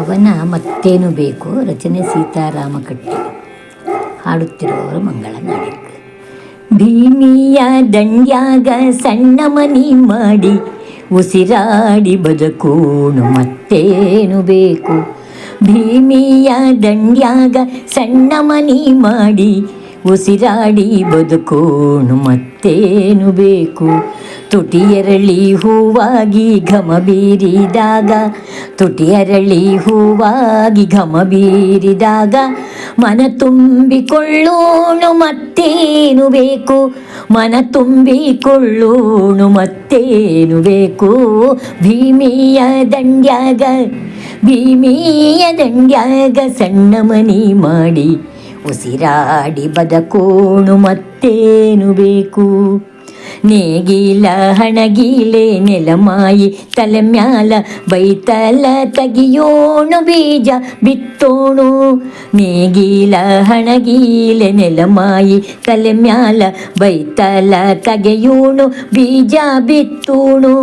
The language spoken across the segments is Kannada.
ಕವನ ಮತ್ತೇನು ಬೇಕು? ರಚನೆ ಸೀತಾರಾಮ ಕಟ್ಟಿ ಹಾಡುತ್ತಿರುವವರು ಮಂಗಳ ನಾಡಿಕ ಭೀಮಿಯ ದಂಡ್ಯಾಗ ಸಣ್ಣ ಮನಿ ಮಾಡಿ ಉಸಿರಾಡಿ ಬದುಕೋಣು ಮತ್ತೇನು ಬೇಕು? ಭೀಮಿಯ ದಂಡ್ಯಾಗ ಸಣ್ಣ ಮನಿ ಮಾಡಿ ಉಸಿರಾಡಿ ಬದುಕೋಣು ಮತ್ತೇನು ಬೇಕು? ತುಟಿಯರಳಿ ಹೂವಾಗಿ ಘಮ ಬೀರಿದಾಗ, ತುಟಿಯರಳಿ ಹೂವಾಗಿ ಘಮ ಬೀರಿದಾಗ ಮನ ತುಂಬಿಕೊಳ್ಳೋಣು ಮತ್ತೇನು ಬೇಕು? ಮನ ತುಂಬಿಕೊಳ್ಳೋಣು ಮತ್ತೇನು ಬೇಕು? ಭೀಮಿಯ ದಂಡ್ಯಾಗ ಭೀಮಿಯ ದಂಡ್ಯಾಗ ಸಣ್ಣ ಮನಿ ಮಾಡಿ ಉಸಿರಾಡಿ ಬದಕೋಣು ಮತ್ತೇನು ಬೇಕು? ನೇಗಿಲ ಹಣಗೀಲೆ ನೆಲಮಾಯಿ ತಲೆ ಮ್ಯಾಲ ಬೈತಲ ತೆಗಿಯೋಣು ಬೀಜ ಬಿತ್ತೋಣು. ನೇಗಿಲ ಹಣಗೀಲೆ ನೆಲಮಾಯಿ ತಲೆ ಮ್ಯಾಲ ಬೈತಲ ತಗೆಯೋಣು ಬೀಜ ಬಿತ್ತೋಣು.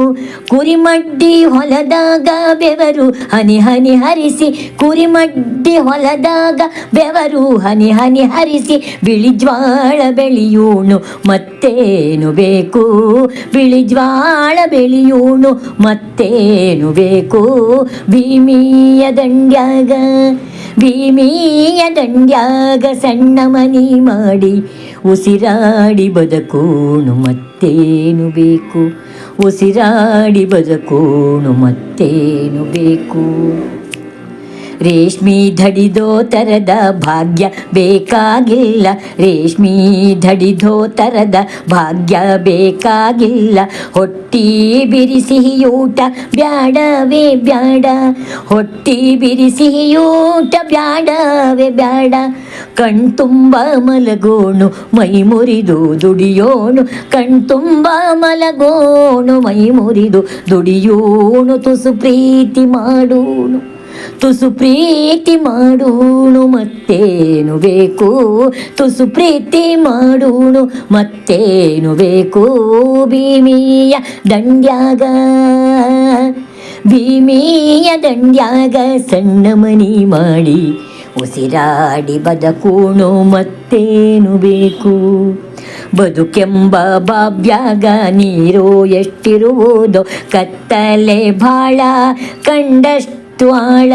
ಕುರಿಮಡ್ಡಿ ಹೊಲದಾಗ ಬೆವರು ಹನಿ ಹನಿ ಹರಿಸಿ ಕುರಿಮಡ್ಡಿ ಹೊಲದಾಗ ಬೆವರು ಹನಿ ಹನಿ ಹರಿಸಿ ಬಿಳಿ ಜ್ವಾಳ ಬೆಳೆಯೋಣು ಮತ್ತೇನು ಬೇಕು. ಬಿಳಿ ಜ್ವಾಳ ಬೆಳೆಯೋಣು ಮತ್ತೇನು ಬೇಕು? ಭೀಮಿಯ ದಂಡ್ಯಾಗ ಭೀಮಿಯ ದಂಡ್ಯಾಗ ಸಣ್ಣ ಮನಿ ಮಾಡಿ ಉಸಿರಾಡಿ ಬದುಕೋಣು ಮತ್ತೇನು ಬೇಕು? ಉಸಿರಾಡಿ ಬದುಕೋಣು ಮತ್ತೇನು ಬೇಕು? ರೇಷ್ಮಿ ಧಡಿದೋ ತರದ ಭಾಗ್ಯ ಬೇಕಾಗಿಲ್ಲ. ರೇಷ್ಮಿ ಧಡಿದೋ ತರದ ಭಾಗ್ಯ ಬೇಕಾಗಿಲ್ಲ. ಹೊಟ್ಟಿ ಬಿರಿಸಿಹಿಯೂಟ ಬ್ಯಾಡವೇ ಬ್ಯಾಡ. ಹೊಟ್ಟಿ ಬಿರಿಸಿಹಿಯೂಟ ಬ್ಯಾಡವೇ ಬ್ಯಾಡ. ಕಣ್ತುಂಬ ಮಲಗೋಣು, ಮೈ ಮುರಿದು ದುಡಿಯೋಣು. ಕಣ್ತುಂಬ ಮಲಗೋಣು, ಮೈ ಮುರಿದು ದುಡಿಯೋಣು, ತುಸು ಪ್ರೀತಿ ಮಾಡೋಣು. ತುಸು ಪ್ರೀತಿ ಮಾಡೋಣು ಮತ್ತೇನು ಬೇಕು? ತುಸು ಪ್ರೀತಿ ಮಾಡೋಣು ಮತ್ತೇನು ಬೇಕು? ಭೀಮಿಯ ದಂಡ್ಯಾಗ ಭೀಮಿಯ ದಂಡ್ಯಾಗ ಸಣ್ಣ ಮನಿ ಮಾಡಿ ಉಸಿರಾಡಿ ಬದಕೋಣು ಮತ್ತೇನು ಬೇಕು? ಬದುಕೆಂಬ ಬಾಬ್ಯಾಗ ನೀರು ಎಷ್ಟಿರುವುದು? ಕತ್ತಲೆ ಬಾಳ ಕಂಡಷ್ಟು ಆಳ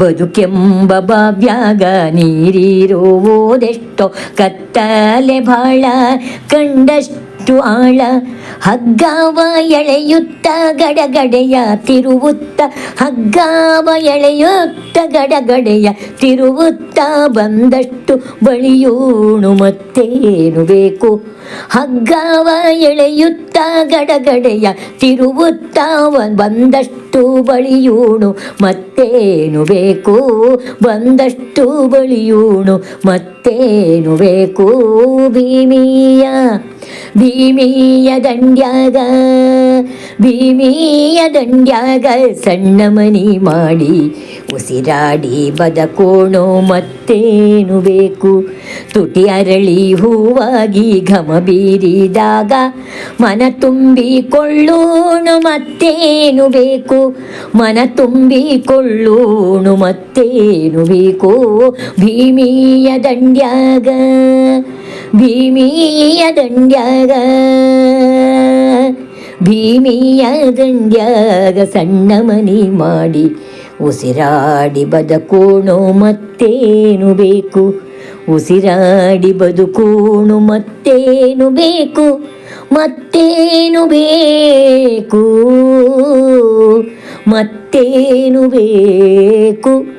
ಬದುಕೆಂಬ ಬಾವ್ಯಾಗ ನೀರಿರುವುದೆಷ್ಟೋ ಕತ್ತಲೆ ಬಾಳ ಕಂಡಷ್ಟು ಆಳ. ಹಗ್ಗಾವ ಎಳೆಯುತ್ತ ಗಡಗಡೆಯ ತಿರುವುತ್ತ. ಹಗ್ಗಾವ ಎಳೆಯುತ್ತ ಗಡಗಡೆಯ ತಿರುವುತ್ತ. ಬಂದಷ್ಟು ಬಳಿಯೋಣು ಮತ್ತೇನು ಬೇಕು? ಹಗ್ಗಾವ ಎಳೆಯುತ್ತ ಗಡಗಡೆಯ ತಿರುವುತ್ತ. ಬಂದಷ್ಟು ಬಳಿಯೋಣು ಮತ್ತೇನು ಬೇಕು? ಬಂದಷ್ಟು ಬಳಿಯೋಣು ಮತ್ತೇನು ಬೇಕು? ಭೀಮಿಯ ಭೀಮಿಯ ದಂಡ್ಯಾಗ ಭೀಮಿಯ ದಂಡ್ಯಾಗ ಸಣ್ಣ ಮನಿ ಮಾಡಿ ಉಸಿರಾಡಿ ಬದಕೋಣೋ ಮತ್ತೇನು ಬೇಕು? ತುಟಿ ಅರಳಿ ಹೂವಾಗಿ ಘಮ ಬೀರಿದಾಗ ಮನ ತುಂಬಿಕೊಳ್ಳೋಣು ಮತ್ತೇನು ಬೇಕು? ಮನ ತುಂಬಿಕೊಳ್ಳೋಣು ಮತ್ತೇನು ಬೇಕು? ಭೀಮಿಯ ದಂಡ್ಯಾಗ ಭೀಮಿಯ ದಂಡ್ಯಾಗ ಭೀಮಿಯ ದಂಡ್ಯಾಗ ಸಣ್ಣ ಮನಿ ಮಾಡಿ ಉಸಿರಾಡಿ ಬದುಕೋಣು ಮತ್ತೇನು ಬೇಕು? ಉಸಿರಾಡಿ ಬದುಕೋಣು ಮತ್ತೇನು ಬೇಕು? ಮತ್ತೇನು ಬೇಕು? ಮತ್ತೇನು ಬೇಕು?